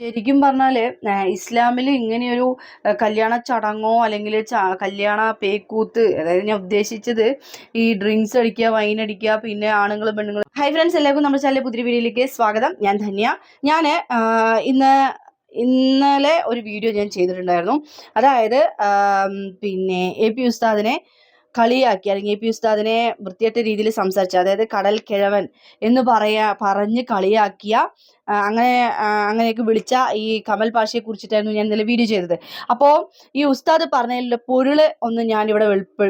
ശരിക്കും പറഞ്ഞാൽ ഇസ്ലാമിൽ ഇങ്ങനെയൊരു കല്യാണ ചടങ്ങോ അല്ലെങ്കിൽ കല്യാണ പേക്കൂത്ത് അതായത് ഞാൻ ഉദ്ദേശിച്ചത് ഈ ഡ്രിങ്ക്സ് അടിക്കുക വൈൻ അടിക്കുക പിന്നെ ആണുങ്ങളും പെണ്ണുങ്ങളും. ഹൈ ഫ്രണ്ട്സ് എല്ലാവർക്കും നമ്മുടെ ചാനലിലെ പുതിയ വീഡിയോയിലേക്ക് സ്വാഗതം. ഞാൻ ധന്യ. ഞാൻ ഇന്ന് ഇന്നലെ ഒരു വീഡിയോ ഞാൻ ചെയ്തിട്ടുണ്ടായിരുന്നു. അതായത് പിന്നെ എ പി ഉസ്താദിനെ കളിയാക്കി അല്ലെങ്കിൽ പി ഉസ്താദിനെ വൃത്തിയായിട്ട രീതിയിൽ സംസാരിച്ച അതായത് കടൽ കിഴവൻ എന്ന് പറയാ പറഞ്ഞ് കളിയാക്കിയ അങ്ങനെ അങ്ങനെയൊക്കെ വിളിച്ച ഈ കമൽ പാഷയെ കുറിച്ചിട്ടായിരുന്നു ഞാൻ ഇന്നലെ വീഡിയോ ചെയ്തത്. അപ്പോൾ ഈ ഉസ്താദ് പറഞ്ഞതിലെ പൊരുൾ ഒന്ന് ഞാൻ ഇവിടെ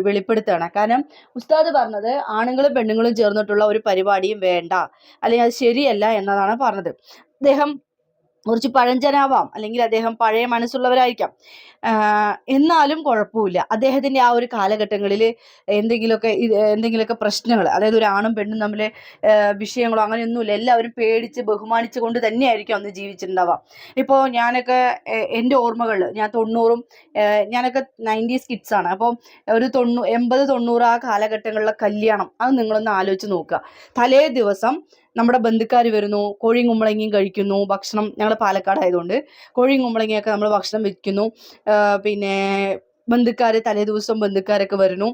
വെളിപ്പെടുത്തുകയാണ്. കാരണം ഉസ്താദ് പറഞ്ഞത് ആണുങ്ങളും പെണ്ണുങ്ങളും ചേർന്നിട്ടുള്ള ഒരു പരിപാടിയും വേണ്ട അല്ലെങ്കിൽ അത് ശരിയല്ല എന്നതാണ് പറഞ്ഞത്. അദ്ദേഹം കുറച്ച് പഴഞ്ചനാവാം. അല്ലെങ്കിൽ അദ്ദേഹം പഴയ മനസ്സുള്ളവരായിരിക്കാം. എന്നാലും കുഴപ്പമില്ല. അദ്ദേഹത്തിന്റെ ആ ഒരു കാലഘട്ടങ്ങളിൽ എന്തെങ്കിലുമൊക്കെ എന്തെങ്കിലുമൊക്കെ പ്രശ്നങ്ങൾ അതായത് ഒരു ആണും പെണ്ണും തമ്മിലെ വിഷയങ്ങളോ അങ്ങനെയൊന്നുമില്ല. എല്ലാവരും പേടിച്ച് ബഹുമാനിച്ചു കൊണ്ട് തന്നെയായിരിക്കും അന്ന് ജീവിച്ചിട്ടുണ്ടാവാം ഇപ്പോൾ ഞാനൊക്കെ എന്റെ ഓർമ്മകളിൽ ഞാൻ തൊണ്ണൂറും ഞാനൊക്കെ നയന്റീസ് കിഡ്സാണ് അപ്പോൾ ഒരു തൊണ്ണൂ എൺപത് തൊണ്ണൂറ് ആ കാലഘട്ടങ്ങളിലെ കല്യാണം അത് നിങ്ങളൊന്ന് ആലോചിച്ച് നോക്കുക. തലേ ദിവസം നമ്മുടെ ബന്ധുക്കാർ വരുന്നു കോഴിയും കുമ്പളങ്ങിയും കഴിക്കുന്നു ഭക്ഷണം ഞങ്ങൾ പാലക്കാട് ആയതുകൊണ്ട് കോഴിയും കുമ്പളങ്ങിയൊക്കെ നമ്മൾ ഭക്ഷണം വെക്കുന്നു. പിന്നെ ബന്ധുക്കാർ തലേ ദിവസം ബന്ധുക്കാരൊക്കെ വരുന്നു.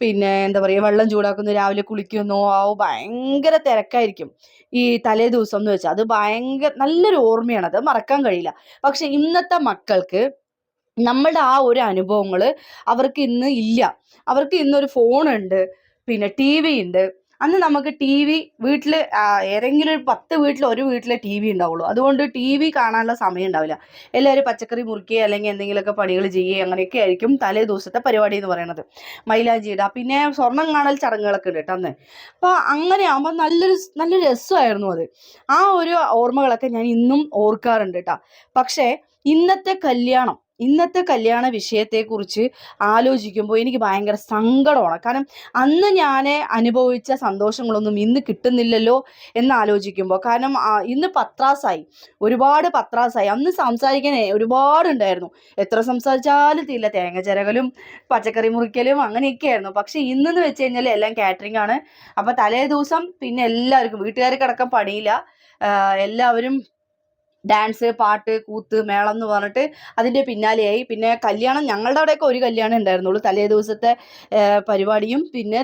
പിന്നെ എന്താ പറയുക വെള്ളം ചൂടാക്കുന്നു രാവിലെ കുളിക്കുന്നു. ആ ഭയങ്കര തിരക്കായിരിക്കും ഈ തലേ ദിവസം എന്ന് വെച്ചാൽ അത് ഭയങ്കര നല്ലൊരു ഓർമ്മയാണ്. അത് മറക്കാൻ കഴിയില്ല. പക്ഷെ ഇന്നത്തെ മക്കൾക്ക് നമ്മളുടെ ആ ഒരു അനുഭവങ്ങൾ അവർക്ക് ഇന്ന് ഇല്ല. അവർക്ക് ഇന്നൊരു ഫോണുണ്ട് പിന്നെ ടി വി ഉണ്ട്. അന്ന് നമുക്ക് ടി വി വീട്ടിൽ ഏതെങ്കിലും ഒരു പത്ത് വീട്ടിൽ ഒരു വീട്ടിലെ ടി വി ഉണ്ടാവുള്ളൂ. അതുകൊണ്ട് ടി വി കാണാനുള്ള സമയം ഉണ്ടാവില്ല. എല്ലാവരും പച്ചക്കറി മുറിക്കുക അല്ലെങ്കിൽ എന്തെങ്കിലുമൊക്കെ പണികൾ ചെയ്യുക അങ്ങനെയൊക്കെ ആയിരിക്കും തലേ ദിവസത്തെ പരിപാടി എന്ന് പറയുന്നത് മൈലാഞ്ചിയുടെ പിന്നെ സ്വർണം കാണൽ ചടങ്ങുകളൊക്കെ ഉണ്ട് കേട്ടോ അന്ന്. അപ്പോൾ അങ്ങനെ ആകുമ്പോൾ നല്ലൊരു നല്ലൊരു രസമായിരുന്നു അത്. ആ ഒരു ഓർമ്മകളൊക്കെ ഞാൻ ഇന്നും ഓർക്കാറുണ്ട് കേട്ടോ. പക്ഷേ ഇന്നത്തെ കല്യാണം ഇന്നത്തെ കല്യാണ വിഷയത്തെക്കുറിച്ച് ആലോചിക്കുമ്പോൾ എനിക്ക് ഭയങ്കര സങ്കടമാണ്. കാരണം അന്ന് ഞാൻ അനുഭവിച്ച സന്തോഷങ്ങളൊന്നും ഇന്ന് കിട്ടുന്നില്ലല്ലോ എന്ന് ആലോചിക്കുമ്പോൾ കാരണം ഇന്ന് പത്രാസായി. ഒരുപാട് പത്രാസായി. അന്ന് സംസാരിക്കാൻ ഒരുപാടുണ്ടായിരുന്നു. എത്ര സംസാരിച്ചാലും തീരില്ല. തേങ്ങ ചിരകലും പച്ചക്കറി മുറിക്കലും അങ്ങനെയൊക്കെ ആയിരുന്നു പക്ഷെ ഇന്നെന്ന് വെച്ച് കഴിഞ്ഞാൽ എല്ലാം കാറ്ററിംഗ് ആണ്. അപ്പോൾ തലേ ദിവസം പിന്നെ എല്ലാവർക്കും വീട്ടുകാർക്കടക്കം പണിയില്ല. എല്ലാവരും ഡാൻസ് പാട്ട് കൂത്ത് മേളം എന്ന് പറഞ്ഞിട്ട് അതിന്റെ പിന്നാലെയായി. പിന്നെ കല്യാണം ഞങ്ങളുടെ അവിടെയൊക്കെ ഒരു കല്യാണം ഉണ്ടായിരുന്നുള്ളൂ. തലേ ദിവസത്തെ പരിപാടിയും പിന്നെ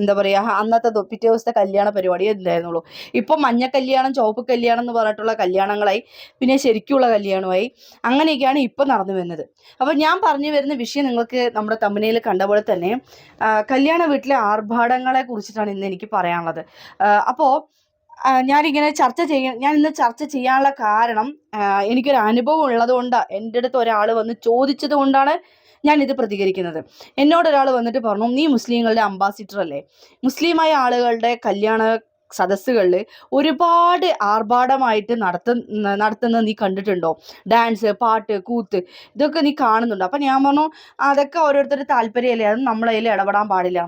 എന്താ പറയുക അന്നത്തെ പിറ്റേ ദിവസത്തെ കല്യാണ പരിപാടിയും ഉണ്ടായിരുന്നുള്ളൂ. ഇപ്പം മഞ്ഞ കല്യാണം ചുവപ്പ് കല്യാണം എന്ന് പറഞ്ഞിട്ടുള്ള കല്യാണങ്ങളായി. പിന്നെ ശരിക്കുള്ള കല്യാണമായി അങ്ങനെയൊക്കെയാണ് ഇപ്പം നടന്നു വരുന്നത്. അപ്പോൾ ഞാൻ പറഞ്ഞു വരുന്ന വിഷയം നിങ്ങൾക്ക് നമ്മുടെ തമ്പനയിൽ കണ്ട പോലെ തന്നെ കല്യാണ വീട്ടിലെ ആർഭാടങ്ങളെ കുറിച്ചിട്ടാണ് ഇന്ന് എനിക്ക് പറയാനുള്ളത്. അപ്പോൾ ഞാനിങ്ങനെ ചർച്ച ചെയ്യ ഞാൻ ഇന്ന് ചർച്ച ചെയ്യാനുള്ള കാരണം എനിക്കൊരു അനുഭവം ഉള്ളതുകൊണ്ട് എന്റെ അടുത്ത് ഒരാൾ വന്ന് ചോദിച്ചത് കൊണ്ടാണ് ഞാൻ ഇത് പ്രതികരിക്കുന്നത്. എന്നോട് ഒരാൾ വന്നിട്ട് പറഞ്ഞു നീ മുസ്ലിങ്ങളുടെ അംബാസിഡർ അല്ലേ? മുസ്ലിമായ ആളുകളുടെ കല്യാണ സദസ്സുകളിൽ ഒരുപാട് ആർഭാടമായിട്ട് നടത്ത നടത്തുന്നത് നീ കണ്ടിട്ടുണ്ടോ? ഡാൻസ് പാട്ട് കൂത്ത് ഇതൊക്കെ നീ കാണുന്നുണ്ടോ. അപ്പം ഞാൻ പറഞ്ഞു അതൊക്കെ ഓരോരുത്തരുടെ താല്പര്യമല്ലേ? അത് നമ്മളതിൽ ഇടപെടാൻ പാടില്ല.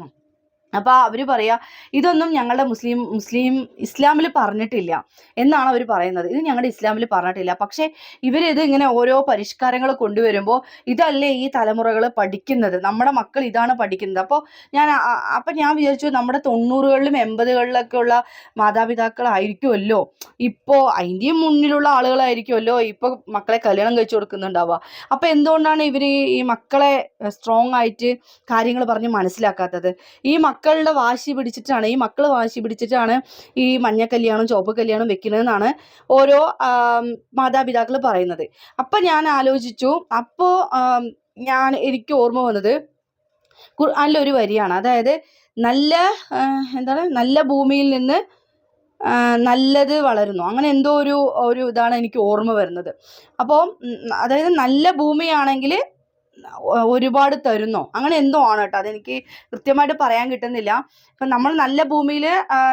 അപ്പോൾ അവർ പറയാ ഇതൊന്നും ഞങ്ങളുടെ മുസ്ലിം മുസ്ലിം ഇസ്ലാമിൽ പറഞ്ഞിട്ടില്ല എന്നാണ് അവർ പറയുന്നത്. ഇത് ഞങ്ങളുടെ ഇസ്ലാമിൽ പറഞ്ഞിട്ടില്ല. പക്ഷെ ഇവരിത് ഇങ്ങനെ ഓരോ പരിഷ്കാരങ്ങൾ കൊണ്ടുവരുമ്പോൾ ഇതല്ലേ ഈ തലമുറകൾ പഠിക്കുന്നത്? നമ്മുടെ മക്കൾ ഇതാണ് പഠിക്കുന്നത്. അപ്പോൾ ഞാൻ അപ്പം ഞാൻ വിചാരിച്ചു നമ്മുടെ തൊണ്ണൂറുകളിലും എൺപതുകളിലൊക്കെ ഉള്ള മാതാപിതാക്കളായിരിക്കുമല്ലോ ഇപ്പോൾ അതിന്റെയും മുന്നിലുള്ള ആളുകളായിരിക്കുമല്ലോ ഇപ്പോൾ മക്കളെ കല്യാണം കഴിച്ചു കൊടുക്കുന്നുണ്ടാവുക. അപ്പോൾ എന്തുകൊണ്ടാണ് ഇവർ ഈ മക്കളെ സ്ട്രോങ് ആയിട്ട് കാര്യങ്ങൾ പറഞ്ഞ് മനസ്സിലാക്കാത്തത്? ഈ മക്കൾ മക്കളുടെ വാശി പിടിച്ചിട്ടാണ് ഈ മക്കൾ വാശി പിടിച്ചിട്ടാണ് ഈ മഞ്ഞ കല്യാണം ചുവപ്പ് കല്യാണം വെക്കുന്നതെന്നാണ് ഓരോ മാതാപിതാക്കൾ പറയുന്നത്. അപ്പം ഞാൻ ആലോചിച്ചു അപ്പോൾ ഞാൻ എനിക്ക് ഓർമ്മ വന്നത് നല്ല ഒരു വരിയാണ്. അതായത് നല്ല എന്താണ് നല്ല ഭൂമിയിൽ നിന്ന് നല്ലത് വളരുന്നു. അങ്ങനെ എന്തോ ഒരു ഒരു ഇതാണ് എനിക്ക് ഓർമ്മ വരുന്നത്. അപ്പോൾ അതായത് നല്ല ഭൂമിയാണെങ്കിൽ ഒരുപാട് തരുന്നോ? അങ്ങനെ എന്തോ ആണ് കേട്ടോ. അതെനിക്ക് കൃത്യമായിട്ട് പറയാൻ കിട്ടുന്നില്ല. ഇപ്പം നമ്മൾ നല്ല ഭൂമിയിൽ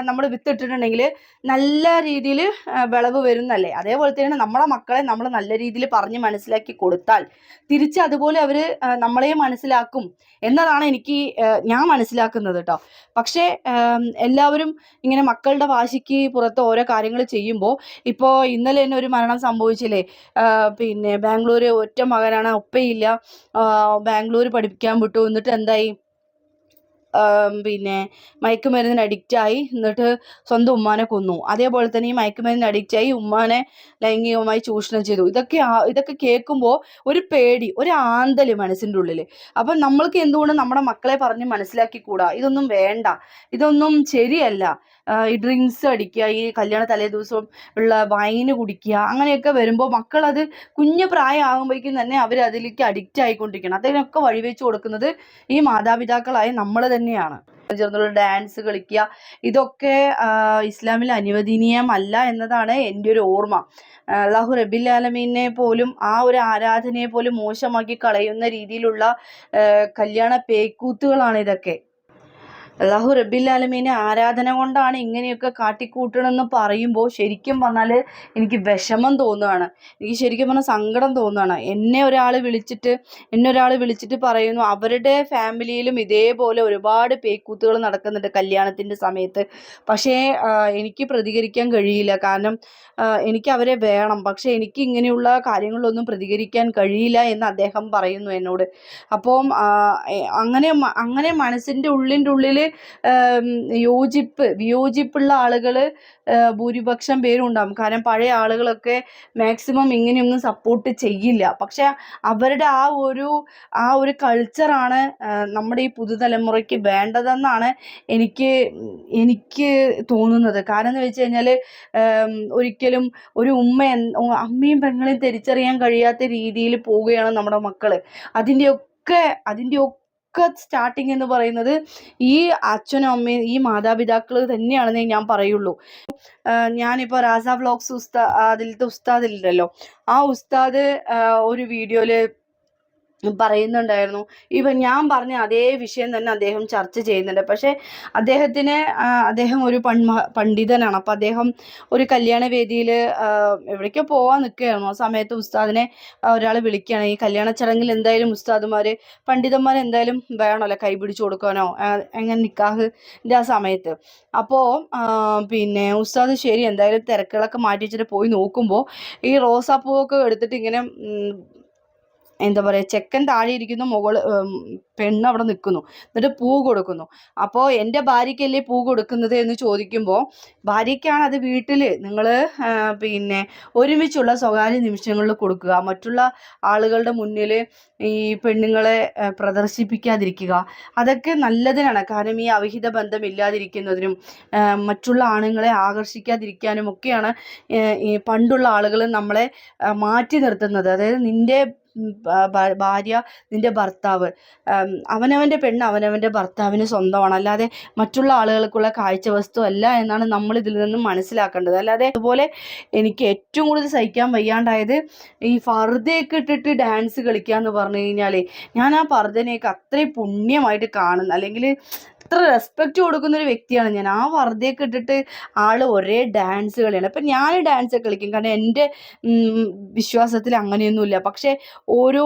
നമ്മൾ വിത്തിട്ടിട്ടുണ്ടെങ്കിൽ നല്ല രീതിയിൽ വിളവ് വരുന്നല്ലേ? അതേപോലെ തന്നെ നമ്മളെ മക്കളെ നമ്മൾ നല്ല രീതിയിൽ പറഞ്ഞ് മനസ്സിലാക്കി കൊടുത്താൽ തിരിച്ച് അതുപോലെ അവർ നമ്മളെ മനസ്സിലാക്കും എന്നതാണ് എനിക്ക് ഞാൻ മനസ്സിലാക്കുന്നത് കേട്ടോ. പക്ഷേ എല്ലാവരും ഇങ്ങനെ മക്കളുടെ വാശിക്ക് പുറത്ത് ഓരോ കാര്യങ്ങൾ ചെയ്യുമ്പോൾ ഇപ്പോൾ ഇന്നലെ തന്നെ ഒരു മരണം സംഭവിച്ചില്ലേ? പിന്നെ ബാംഗ്ലൂർ ഒറ്റ മകനാണ് ഉപ്പയില്ല. ബാംഗ്ലൂർ പഠിപ്പിക്കാൻ വിട്ടു. എന്നിട്ട് എന്തായി? പിന്നെ മയക്കുമരുന്നിന് അഡിക്റ്റായി എന്നിട്ട് സ്വന്തം ഉമ്മാനെ കൊന്നു. അതേപോലെ തന്നെ ഈ മയക്കുമരുന്നിന് അഡിക്റ്റായി ഉമ്മാനെ ലൈംഗികമായി ചൂഷണം ചെയ്തു. ഇതൊക്കെ ഇതൊക്കെ കേൾക്കുമ്പോൾ ഒരു പേടി ഒരു ആന്തൽ മനസ്സിന്റെ ഉള്ളിൽ അപ്പം നമ്മൾക്ക് എന്തുകൊണ്ട് നമ്മുടെ മക്കളെ പറഞ്ഞ് മനസ്സിലാക്കി കൂടാ ഇതൊന്നും വേണ്ട. ഇതൊന്നും ശരിയല്ല. ഈ ഡ്രിങ്ക്സ് അടിക്കുക ഈ കല്യാണ തലേ ദിവസം ഉള്ള വൈന് കുടിക്കുക അങ്ങനെയൊക്കെ വരുമ്പോൾ മക്കളത് കുഞ്ഞു പ്രായമാകുമ്പോഴേക്കും തന്നെ അവർ അതിലേക്ക് അഡിക്റ്റ് ആയിക്കൊണ്ടിരിക്കണം. അതിനൊക്കെ വഴിവെച്ച് കൊടുക്കുന്നത് ഈ മാതാപിതാക്കളായ നമ്മൾ തന്നെയാണ്. ചേർന്നുള്ള ഡാൻസ് കളിക്കുക ഇതൊക്കെ ഇസ്ലാമിൽ അനുവദനീയമല്ല എന്നതാണ് എന്റെ ഒരു ഓർമ്മ. അള്ളാഹു റബിൽ ആലമീനെ പോലും ആ ഒരു ആരാധനയെ പോലും മോശമാക്കി കളയുന്ന രീതിയിലുള്ള കല്യാണ പേക്കൂത്തുകളാണ് ഇതൊക്കെ. അള്ളാഹു റബ്ബിൽ ആലമീനെ ആരാധന കൊണ്ടാണ് ഇങ്ങനെയൊക്കെ കാട്ടിക്കൂട്ടണമെന്ന് പറയുമ്പോൾ ശരിക്കും പറഞ്ഞാൽ എനിക്ക് വിഷമം തോന്നുകയാണ് എനിക്ക് ശരിക്കും പറഞ്ഞാൽ സങ്കടം തോന്നുകയാണ് എന്നെ ഒരാൾ വിളിച്ചിട്ട് എന്നെ ഒരാൾ വിളിച്ചിട്ട് പറയുന്നു അവരുടെ ഫാമിലിയിലും ഇതേപോലെ ഒരുപാട് പേക്കൂത്തുകൾ നടക്കുന്നുണ്ട് കല്യാണത്തിന്റെ സമയത്ത്. പക്ഷേ എനിക്ക് പ്രതികരിക്കാൻ കഴിയില്ല. കാരണം എനിക്ക് അവരെ വേണം. പക്ഷേ എനിക്ക് ഇങ്ങനെയുള്ള കാര്യങ്ങളൊന്നും പ്രതികരിക്കാൻ കഴിയില്ല എന്ന് അദ്ദേഹം പറയുന്നു എന്നോട്. അപ്പം അങ്ങനെ അങ്ങനെ മനസ്സിന്റെ ഉള്ളിന്റെ ഉള്ളിൽ യോജിപ്പ് വിയോജിപ്പുള്ള ആളുകൾ ഭൂരിപക്ഷം പേരും ഉണ്ടാകും കാരണം പഴയ ആളുകളൊക്കെ മാക്സിമം ഇങ്ങനെയൊന്നും സപ്പോർട്ട് ചെയ്യില്ല. പക്ഷെ അവരുടെ ആ ഒരു ആ ഒരു കൾച്ചറാണ് നമ്മുടെ ഈ പുതുതലമുറയ്ക്ക് വേണ്ടതെന്നാണ് എനിക്ക് എനിക്ക് തോന്നുന്നത്. കാരണം എന്ന് വെച്ച് കഴിഞ്ഞാൽ ഒരിക്കലും ഒരു ഉമ്മ അമ്മയും പെങ്ങളെയും തിരിച്ചറിയാൻ കഴിയാത്ത രീതിയിൽ പോവുകയാണ് നമ്മുടെ മക്കൾ അതിന്റെയൊക്കെ അതിന്റെയൊക്കെ സ്റ്റാർട്ടിങ് എന്ന് പറയുന്നത് ഈ അച്ഛനും അമ്മയും ഈ മാതാപിതാക്കൾ തന്നെയാണെന്നേ ഞാൻ പറയുള്ളൂ. ഞാനിപ്പോൾ രാസ വ്ലോഗ്സ് ഉസ്താ അതിലത്തെ ഉസ്താദില്ലല്ലോ ആ ഉസ്താദ് ഒരു വീഡിയോയിൽ പറയുന്നുണ്ടായിരുന്നു. ഇവ ഞാൻ പറഞ്ഞ അതേ വിഷയം തന്നെ അദ്ദേഹം ചർച്ച ചെയ്യുന്നുണ്ട്. പക്ഷേ അദ്ദേഹത്തിന് അദ്ദേഹം ഒരു പണ്മ പണ്ഡിതനാണ്. അപ്പോൾ അദ്ദേഹം ഒരു കല്യാണ വേദിയിൽ എവിടേക്കോ പോകാൻ നിൽക്കുകയായിരുന്നു. ആ സമയത്ത് ഉസ്താദിനെ ഒരാൾ വിളിക്കുകയാണ്. ഈ കല്യാണ ചടങ്ങിൽ എന്തായാലും ഉസ്താദുമാർ പണ്ഡിതന്മാർ എന്തായാലും വേണമല്ലോ കൈ പിടിച്ചു കൊടുക്കാനോ എങ്ങനെ നിക്കാഹിന്റെ ആ സമയത്ത്. അപ്പോൾ പിന്നെ ഉസ്താദ് ശരി എന്തായാലും തിരക്കുകളൊക്കെ മാറ്റി വെച്ചിട്ട് പോയി നോക്കുമ്പോൾ ഈ റോസാപ്പൂവൊക്കെ എടുത്തിട്ട് ഇങ്ങനെ എന്താ പറയുക ചെക്കൻ താഴെ ഇരിക്കുന്നു മുകൾ പെണ്ണ് അവിടെ നിൽക്കുന്നു. എന്നിട്ട് പൂ കൊടുക്കുന്നു. അപ്പോൾ എന്റെ ഭാര്യയ്ക്കല്ലേ പൂ കൊടുക്കുന്നത് എന്ന് ചോദിക്കുമ്പോൾ ഭാര്യയ്ക്കാണ് അത് വീട്ടിൽ നിങ്ങൾ പിന്നെ ഒരുമിച്ചുള്ള സ്വകാര്യ നിമിഷങ്ങളിൽ കൊടുക്കുക. മറ്റുള്ള ആളുകളുടെ മുന്നിൽ ഈ പെണ്ണുങ്ങളെ പ്രദർശിപ്പിക്കാതിരിക്കുക. അതൊക്കെ നല്ലതിനാണ്. കാരണം ഈ അവിഹിത ബന്ധം ഇല്ലാതിരിക്കുന്നതിനും മറ്റുള്ള ആണുങ്ങളെ ആകർഷിക്കാതിരിക്കാനും ഒക്കെയാണ് ഈ പണ്ടുള്ള ആളുകൾ നമ്മളെ മാറ്റി നിർത്തുന്നത്. അതായത് നിന്റെ ഭാര്യ നിന്റെ ഭർത്താവ്. അവനവന്റെ പെണ്ണ് അവനവന്റെ ഭർത്താവിന് സ്വന്തമാണ്. അല്ലാതെ മറ്റുള്ള ആളുകൾക്കുള്ള കാഴ്ച വസ്തു അല്ല എന്നാണ് നമ്മൾ ഇതിൽ നിന്നും മനസ്സിലാക്കേണ്ടത്. അല്ലാതെ അതുപോലെ എനിക്ക് ഏറ്റവും കൂടുതൽ സഹിക്കാൻ വയ്യാണ്ടായത് ഈ ഫർദയൊക്കെ ഇട്ടിട്ട് ഡാൻസ് കളിക്കുക എന്ന് പറഞ്ഞു കഴിഞ്ഞാൽ ഞാൻ ആ ഫർദനെയൊക്കെ അത്രയും പുണ്യമായിട്ട് കാണുന്നു അല്ലെങ്കിൽ അത്ര റെസ്പെക്റ്റ് കൊടുക്കുന്ന ഒരു വ്യക്തിയാണ് ഞാൻ. ആ വെറുതെയൊക്കെ ഇട്ടിട്ട് ആൾ ഒരേ ഡാൻസ് കളിയാണ്. അപ്പം ഞാൻ ഡാൻസ് ഒക്കെ കളിക്കും. കാരണം എന്റെ വിശ്വാസത്തിൽ അങ്ങനെയൊന്നുമില്ല. പക്ഷേ ഓരോ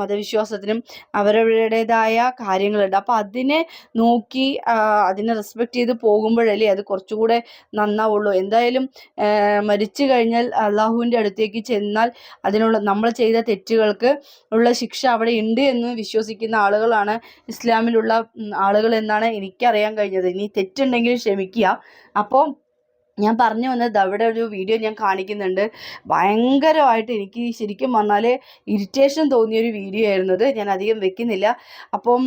മതവിശ്വാസത്തിനും അവരവരുടേതായ കാര്യങ്ങളുണ്ട്. അപ്പോൾ അതിനെ നോക്കി അതിനെ റെസ്പെക്റ്റ് ചെയ്ത് പോകുമ്പോഴല്ലേ അത് കുറച്ചുകൂടെ നന്നാവുള്ളൂ. എന്തായാലും മരിച്ചു കഴിഞ്ഞാൽ അള്ളാഹുവിന്റെ അടുത്തേക്ക് ചെന്നാൽ അതിനുള്ള നമ്മൾ ചെയ്ത തെറ്റുകൾക്ക് ഉള്ള ശിക്ഷ അവിടെ ഉണ്ട് എന്ന് വിശ്വസിക്കുന്ന ആളുകളാണ് ഇസ്ലാമിലുള്ള ഉം, ആളുകൾ എന്നാണ് എനിക്കറിയാൻ കഴിഞ്ഞത്. ഇനി തെറ്റുണ്ടെങ്കിൽ ക്ഷമിക്കുക. അപ്പോൾ ഞാൻ പറഞ്ഞു വന്നത് അവിടെ ഒരു വീഡിയോ ഞാൻ കാണിക്കുന്നുണ്ട്. ഭയങ്കരമായിട്ട് എനിക്ക് ശരിക്കും പറഞ്ഞാൽ ഇറിറ്റേഷൻ തോന്നിയൊരു വീഡിയോ ആയിരുന്നു അത് ഞാൻ അധികം വെക്കുന്നില്ല. അപ്പം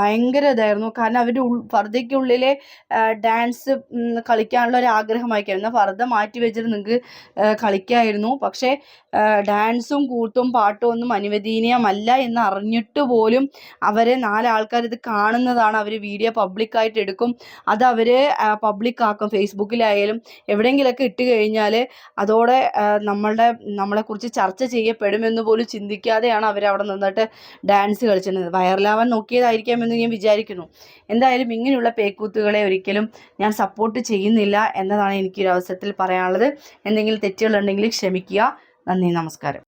ഭയങ്കര ഇതായിരുന്നു. കാരണം അവരുടെ ഉൾ ഫർദയ്ക്കുള്ളിലെ ഡാൻസ് കളിക്കാനുള്ള ഒരു ആഗ്രഹമായിരിക്കുന്നു എന്നാൽ ഫർദ മാറ്റി വെച്ചിട്ട് നിങ്ങൾക്ക് കളിക്കായിരുന്നു. പക്ഷേ ഡാൻസും കൂട്ടും പാട്ടും ഒന്നും അനുവദനീയമല്ല എന്ന് അറിഞ്ഞിട്ട് പോലും അവരെ നാലാൾക്കാർ ഇത് കാണുന്നതാണ് അവർ വീഡിയോ പബ്ലിക്കായിട്ട് എടുക്കും. അത് അവർ പബ്ലിക്കാക്കും ഫേസ്ബുക്കിലായാലും എവിടെയെങ്കിലുമൊക്കെ ഇട്ട് കഴിഞ്ഞാൽ അതോടെ നമ്മളുടെ നമ്മളുടെ നമ്മളെക്കുറിച്ച് ചർച്ച ചെയ്യപ്പെടുമെന്ന് പോലും ചിന്തിക്കാതെയാണ് അവർ അവിടെ നിന്നിട്ട് ഡാൻസ് കളിച്ചിരുന്നത്. വൈറലാവാൻ നോക്കിയതായിരിക്കാമെന്ന് ഞാൻ വിചാരിക്കുന്നു. എന്തായാലും ഇങ്ങനെയുള്ള പേക്കൂത്തുകളെ ഒരിക്കലും ഞാൻ സപ്പോർട്ട് ചെയ്യുന്നില്ല എന്നതാണ് എനിക്കൊരു അവസരത്തിൽ പറയാനുള്ളത്. എന്തെങ്കിലും തെറ്റുകളുണ്ടെങ്കിൽ ക്ഷമിക്കുക. നന്ദി നമസ്കാരം.